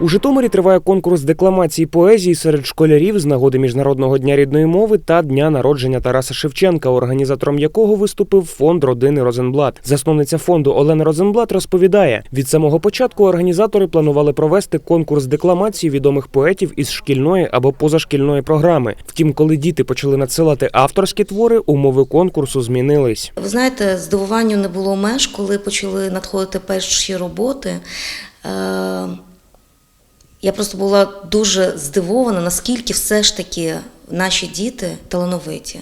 У Житомирі триває конкурс декламації поезії серед школярів з нагоди Міжнародного дня рідної мови та дня народження Тараса Шевченка, організатором якого виступив фонд родини Розенблат. Засновниця фонду Олена Розенблат розповідає: від самого початку організатори планували провести конкурс декламації відомих поетів із шкільної або позашкільної програми. Втім, коли діти почали надсилати авторські твори, умови конкурсу змінились. Ви знаєте, здивуванню не було меж, коли почали надходити перші роботи. Е, Я просто була дуже здивована, наскільки все ж таки наші діти талановиті.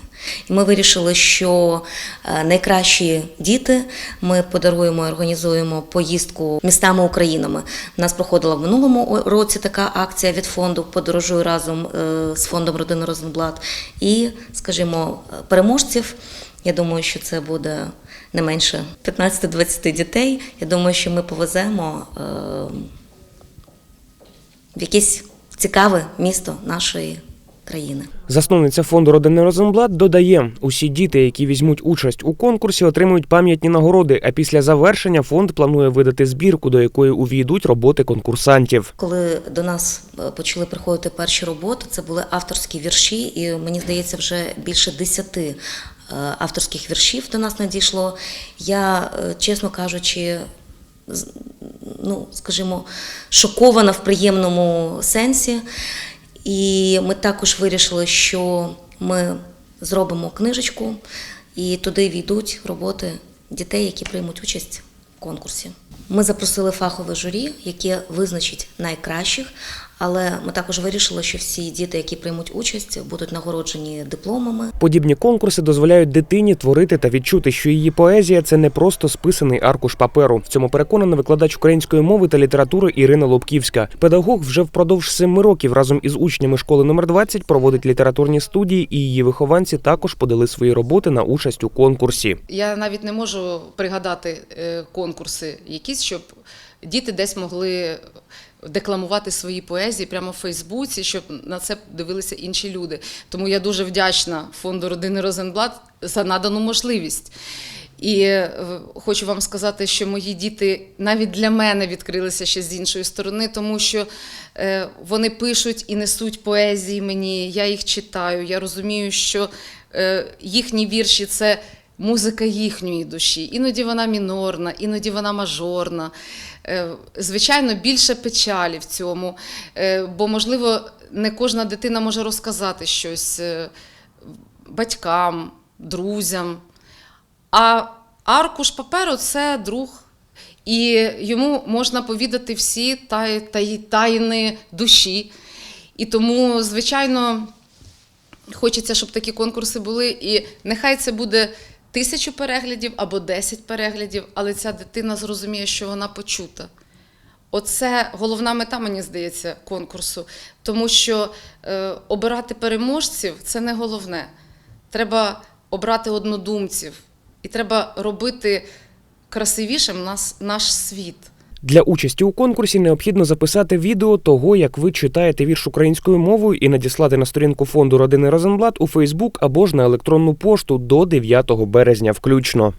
І ми вирішили, що е, найкращі діти ми подаруємо і організуємо поїздку містами Українами. У нас проходила в минулому році така акція від фонду Подорожуй разом е, з фондом родини Розенблат. І, скажімо, переможців. Я думаю, що це буде не менше 15-20 дітей. Я думаю, що ми повеземо е, в якесь цікаве місто нашої країни. Засновниця фонду родини Розенблат додає: усі діти, які візьмуть участь у конкурсі, отримують пам'ятні нагороди. А після завершення фонд планує видати збірку, до якої увійдуть роботи конкурсантів. Коли до нас е, почали приходити перші роботи, це були авторські вірші, і мені здається, вже більше десяти е, авторських віршів до нас надійшло. Я, е, чесно кажучи, ну, скажімо, шокована в приємному сенсі. І ми також вирішили, що ми зробимо книжечку, і туди війдуть роботи дітей, які приймуть участь в конкурсі. Ми запросили фахове журі, яке визначить найкращих, але ми також вирішили, що всі діти, які приймуть участь, будуть нагороджені дипломами. Подібні конкурси дозволяють дитині творити та відчути, що її поезія це не просто списаний аркуш паперу. В цьому переконана викладач української мови та літератури Ірина Лобківська. Педагог вже впродовж семи років разом із учнями школи номер 20 проводить літературні студії, і її вихованці також подали свої роботи на участь у конкурсі. Я навіть не можу пригадати е, конкурси якісь, щоб діти десь могли декламувати свої поезії прямо в Фейсбуці, щоб на це дивилися інші люди. Тому я дуже вдячна фонду родини Розенблат за надану можливість. І е, хочу вам сказати, що мої діти навіть для мене відкрилися ще з іншої сторони, тому що е, вони пишуть і несуть поезії мені, я їх читаю. Я розумію, що е, їхні вірші це музика їхньої душі. Іноді вона мінорна, іноді вона мажорна. Е, Звичайно, більше печалі в цьому, е, бо, можливо, не кожна дитина може розказати щось е, батькам, друзям. А аркуш паперу це друг. І йому можна повідати всі тай, тай, тайни душі. І тому, звичайно, хочеться, щоб такі конкурси були. І нехай це буде тисячу переглядів або 10 переглядів, але ця дитина зрозуміє, що вона почута. Оце головна мета, мені здається, конкурсу. Тому що е, обирати переможців це не головне. Треба обрати однодумців, і треба робити красивішим нас, наш світ. Для участі у конкурсі необхідно записати відео того, як ви читаєте вірш українською мовою, і надіслати на сторінку фонду родини Розенблат у Фейсбук або ж на електронну пошту до 9 березня включно.